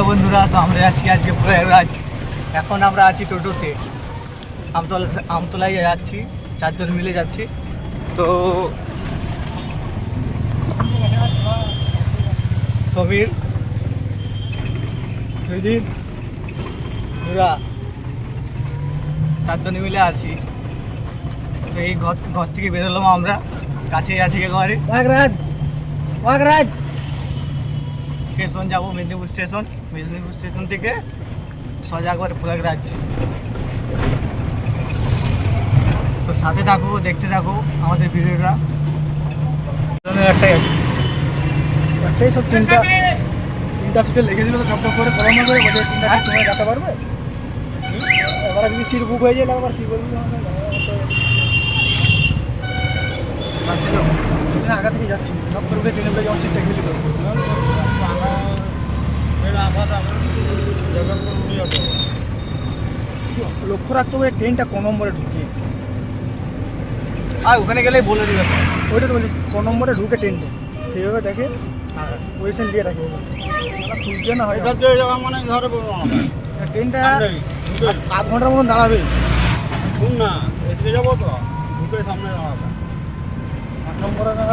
Hello বন্ধুরা, তো আমরা যাচ্ছি আজকে প্রয়াগরাজ। এখন আমরা আছি টোটোতে। আমতলা আমতলায় যাচ্ছি, চারজন মিলে যাচ্ছি। তো সমীর, সুজিত নুরা চারজন মিলে আছি। তো এই ঘর ঘর থেকে বেরোলাম আমরা। কাছেই আছি ঘরে বাগরাজ বাগরাজ স্টেশন যাব মেদিনীপুর স্টেশন। মেদিনীপুর স্টেশন থেকে সোজা করে প্রয়াগরাজ তো সাথে থাকো দেখতে থাকো আমাদের ভিডিওটা। একটাই আছে। একটাই সব তিনটা তিনটা সিটে লেগে দিল তো চপ করে কলম করে বলে তিনটা সিট যেতে পারবে? এবার যদি সিট বুক হয়ে যায় আবার কি করবি পাচ্ছিল সেটা আগা থেকে যাচ্ছি। সব করে উঠে ট্রেনে যখন সিটটা খেলি করব। লক্ষ্য রাখতে হবে ট্রেনটা কোন নম্বরে ঢুকিয়ে আর ওখানে গেলেই বলে দিবে। ওইটা তো বলছি কোন নম্বরে ঢুকে ট্রেনটা সেইভাবে দেখে পজিশন দিয়ে রাখে। খুঁজতে না হয় মানে ধরে ট্রেনটা আধ ঘণ্টার মতন দাঁড়াবে। শুন না এদিকে যাব তো ঢুকে সামনে দাঁড়াবে। নম্বরে না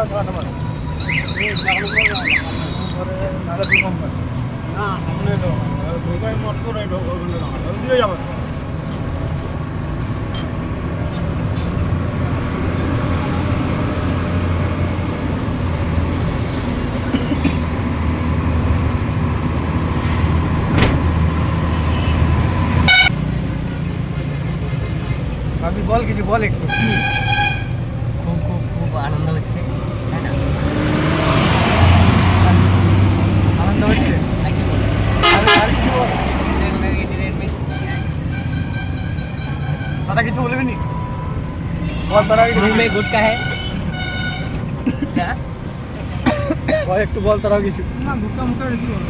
সামনে তো ঢোকে ওখানে যাবে। ভাবি বল কিছু বল একটু খুব খুব খুব আনন্দ হচ্ছে তাই না আনন্দ হচ্ছে আর কি বলব? আর- আর কিছু বল ট্রেন থেকে ট্রেন মিস তারা কিছু বলবি নি? বল তারা রুমে গুটকা হ্যাঁ। ভাই একটু বল তারাও কিছু। না গুটকা মুখে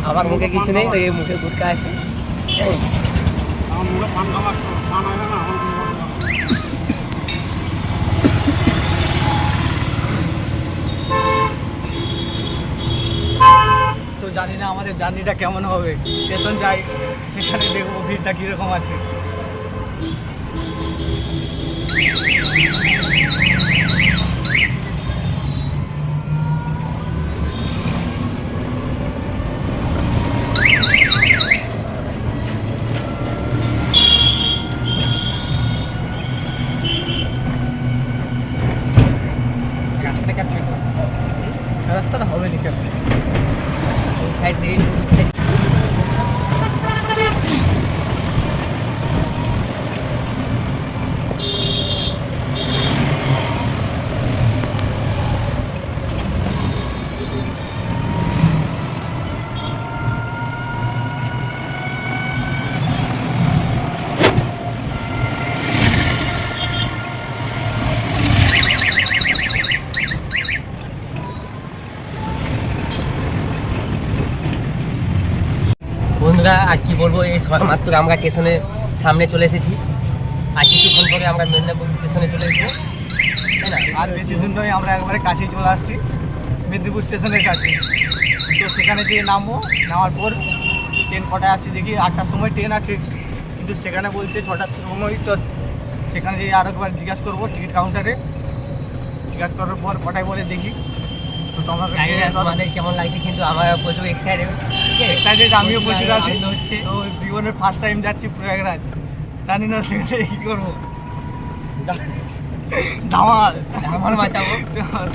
আমার মুখে কিছু নেই এই মুখে গুটকা আছে। আমার মুখে পান খাবার পান না তো জানি না আমাদের জার্নিটা কেমন হবে। স্টেশন যাই সেখানে দেখব ভিড়টা কীরকম আছে। রাস্তাটা হবে নি কেন? সাইড দিয়ে বন্ধুরা, আর কি বলব, এই মাত্র আমরা স্টেশনের সামনে চলে এসেছি। আর কিছুক্ষণ পরে আমরা মেদিনীপুর স্টেশনে চলে না? আর বেশি দূর নয়, আমরা একবারে কাছেই চলে আসছি। মেদিনীপুর স্টেশনের কাছে। তো সেখানে যেয়ে নামবো, নামার পর ট্রেন কটায় আসি দেখি আটটার সময় ট্রেন আছে। কিন্তু সেখানে বলছে ছটার সময়, তো সেখানে যেয়ে আরও একবার জিজ্ঞাসা করব টিকিট কাউন্টারে। জিজ্ঞাসা করার পর কটায় বলে দেখি। তো তোমাকে জানি না তোমাদের কেমন লাগছে কিন্তু আমার প্রচুর এক্সাইটেড এক্সাইটেড আমিও প্রচুর আছি। হচ্ছে। তো জীবনের ফার্স্ট টাইম যাচ্ছি প্রয়াগরাজ। জানি না সেখানে কী করব। ধামাল। আমার বাঁচাবো।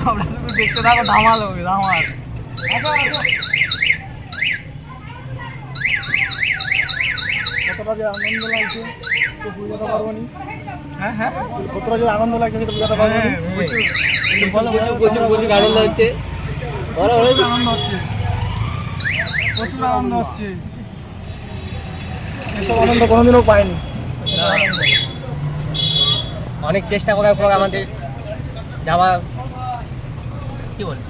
তোমরা শুধু দেখতে থাকো ধামাল হবে ধামাল। কতটা যে আনন্দ লাগছে তো বুঝাতে পারব নি হ্যাঁ হ্যাঁ। কতটা যে আনন্দ লাগছে সেটা বুঝাতে পারব হ্যাঁ, প্রচুর একটু বলো, বলো, প্রচুর প্রচুর আনন্দ হচ্ছে। প্রচুর আনন্দ হচ্ছে। প্রচুর আনন্দ হচ্ছে। এসব আনন্দ কোনোদিনও পাইনি। অনেক চেষ্টা করার পর আমাদের। যাওয়া কি বলে?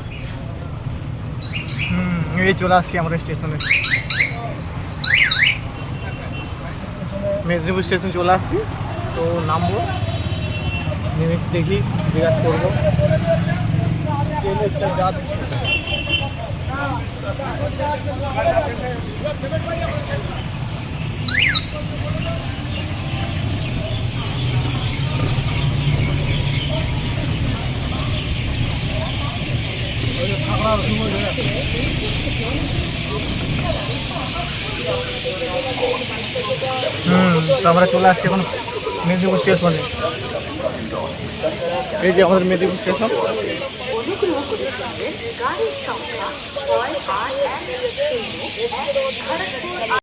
হুম, এই চলে আসছি আমরা স্টেশনে। মেদিনীপুর স্টেশন চলে আসছি। তো নামবো। নেমে দেখি জিজ্ঞাসা করব। ট্রেনের যা হুম আমরা চলে আসছি এখন মেদিনীপুর স্টেশনে। এই যে আমাদের মেদিনীপুর স্টেশন। ছয় আট এক শূন্য খড়গপুর